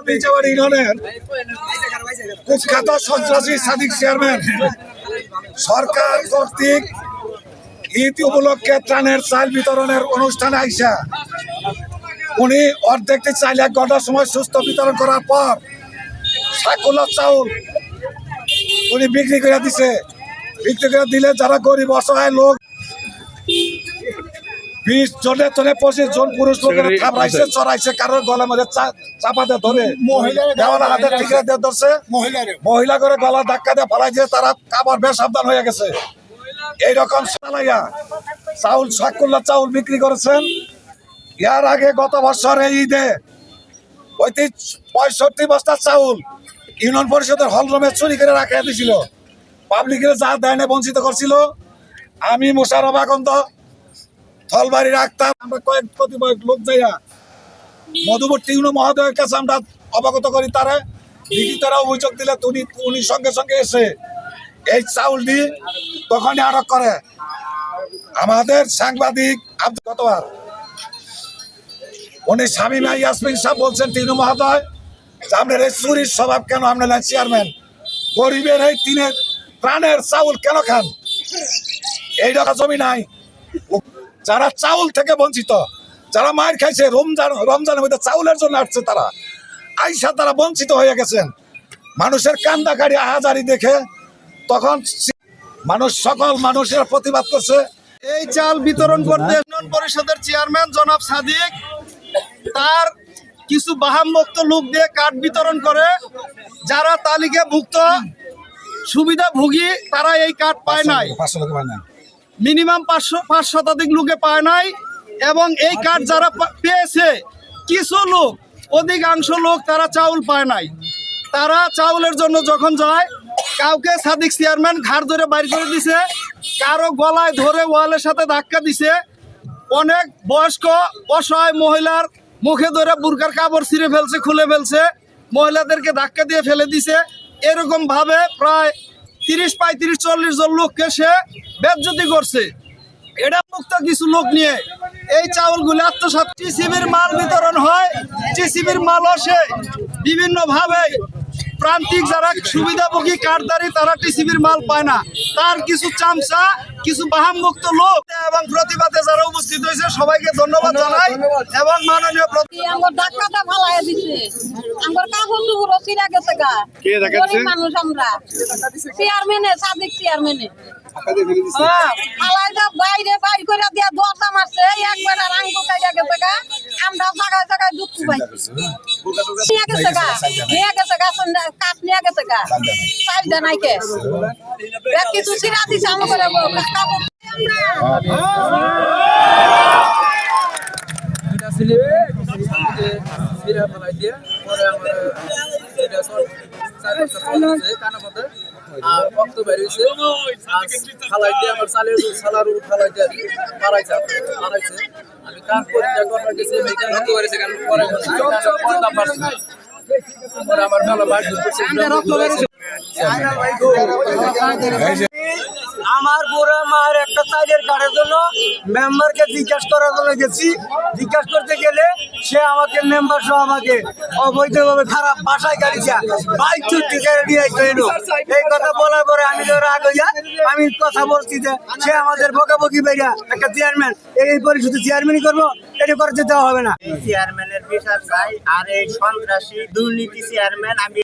দুপুর বিচাবাড়ি ইউনিয়নের কুখ্যাত সন্ত্রাসী সাদিক চেয়ারম্যান। সরকার কর্তৃক ঈদ উপলক্ষে ত্রাণের চাল বিতরণের অনুষ্ঠানে আইসা উনি অর্ধেকটি চাল এক ঘণ্টার সময় সুস্থ বিতরণ করার পর সাকুলা চাউল উনি বিক্রি করে দিছে। বিক্রি করে দিলে যারা গরিব, অসহায় লোক বিশ জনে জনে পঁচিশ জন পুরুষ লোকের থাপড়াইছে চড়াইছে কারোর গলার মধ্যে চা- চাপাতে ধরে। দেওয়ালা হাতে ঠিক দিয়ে ধরছে। মহিলা করে গলা ধাক্কা দিয়ে ফেলাই দিয়ে তারা কাবার বেশ সাবধান হয়ে গেছে। এইরকম চালাইয়া চাউল সাকুল্লা চাউল বিক্রি করেছেন। ইয়ার আগে গত বছর এই ঈদে পঁয়ত্রিশ পঁয়ষট্টি বস্তা চাউল ইউনিয়ন পরিষদের হলরুমে চুরি করে রাখা দিছিল। পাবলিকের যা দেয় বঞ্চিত করছিল। আমি মোশারফ আকন্দ থলবাড়ি রাখতাম। আমরা কয়েক প্রতিবার লোক যাইয়া মধুবর্তী মহোদয়ের কাছে আমরা অবগত করি তারা। দিদি তারা অভিযোগ দিলে উনি উনি সঙ্গে সঙ্গে এসে এই চাউল দিয়ে তখনই আটক করে। আমাদের সাংবাদিক আব্দুল কতবার উনি স্বামীমা ইয়াসমিন সাহেব বলছেন তিনু মহোদয় যে আপনার এই চুরির স্বভাব কেন? আপনার চেয়ারম্যান গরিবের এই তিনের প্রাণের চাউল কেন খান? এই জমি নাই। যারা চাউল থেকে বঞ্চিত যারা মায়ের খাইছে রমজান রমজানের মধ্যে চাউলের জন্য আসছে তারা। আইসা তারা বঞ্চিত হয়ে গেছেন। মানুষের কান্দা কান্দাকারি আহাজারি দেখে তখন মানুষ সকল মানুষের প্রতিবাদ করছে। এই চাল বিতরণ করতে ইউনিয়ন পরিষদের চেয়ারম্যান জনাব সাদিক তার কিছু বাহামভক্ত লোক দিয়ে কার্ড বিতরণ করে। যারা তালিকাভুক্ত সুবিধা সুবিধাভোগী তারা এই কার্ড পায় নাই। মিনিমাম পাঁচশো পাঁচ শতাধিক লোকে পায় নাই। এবং এই কার্ড যারা পেয়েছে, কিছু লোক, অধিকাংশ লোক তারা চাউল পায় নাই। তারা চাউলের জন্য যখন যায়, কাউকে সাদিক চেয়ারম্যান ঘাড় ধরে বাইর করে দিছে, কারও গলায় ধরে ওয়ালের সাথে ধাক্কা দিছে। অনেক বয়স্ক, অসহায় মহিলার মুখে ধরে বুরকার কাপড় ছিঁড়ে ফেলছে, খুলে ফেলছে। মহিলাদেরকে ধাক্কা দিয়ে ফেলে দিছে। এরকমভাবে প্রায় তিরিশ পঁয়ত্রিশ, চল্লিশ জন লোককে সে বেজ্জতি করছে। এটা মুক্ত কিছু লোক নিয়ে। এই চাউল চাউলগুলো আত্মসাত টিসিবির মাল বিতরণ হয়। টিসিবির মাল আসে বিভিন্ন ভাবে প্রান্তিক যারা সুবিধাভোগী কারদারি, তারা টিসিবির মাল পায় না। তার কিছু চামচা কিছু বাহামভুক্ত লোক এবং প্রতিবাদে যারা উপস্থিত হয়েছে সবাইকে ধন্যবাদ জানাই এবং মাননীয় ডাক্তারটা ফালাইয়া দিছে। আমার কাপড় চুপুরও চিরা গেছে গা। মানুষ আমরা। চেয়ারম্যানে সাদিক চেয়ারম্যানে বাইরে বাইর করে দিয়া দরজা মারছে একবার আর আঙ্গুল কাইরা গেছে গা আমরা জায়গায় জায়গায় দুঃখ পাই নিয়ে গেছে গা নিয়ে গেছে গা কাঠ নিয়ে গেছে গা। চাল দে নাই কে? কিছু চিরা দিছে আমাকে সিরা দিয়ে কানের মধ্যে রক্ত বেরিয়েছে আর ফালাই দিয়ে আমার সালার উপর ফালাই দিয়ে মারাইছে মারাইছে আমি কান পরীক্ষা করার গেছি পরে আমার রক্ত বেরিয়েছে আমার বুড়া মায়ের একটা চাইলের কার্ডের জন্য মেম্বারকে জিজ্ঞাসা করার জন্য গেছি জিজ্ঞাসা করতে গেলে সে আমাকে মেম্বার সহ আমাকে অবৈধভাবে খারাপ ভাষায় গাড়িছা বাইক চুক্তি করে নিয়ে আসতে এলো। এই কথা বলার পরে আমি তো রাগ হইয়া আমি কথা বলছি যে সে আমাদের বকাবকি বেরিয়া একটা চেয়ারম্যান এই পরিষদে চেয়ারম্যানই করব, এটা করতে দেওয়া হবে না চেয়ারম্যানের বিচার চাই, আর এই সন্ত্রাসী দুর্নীতি চেয়ারম্যান আমি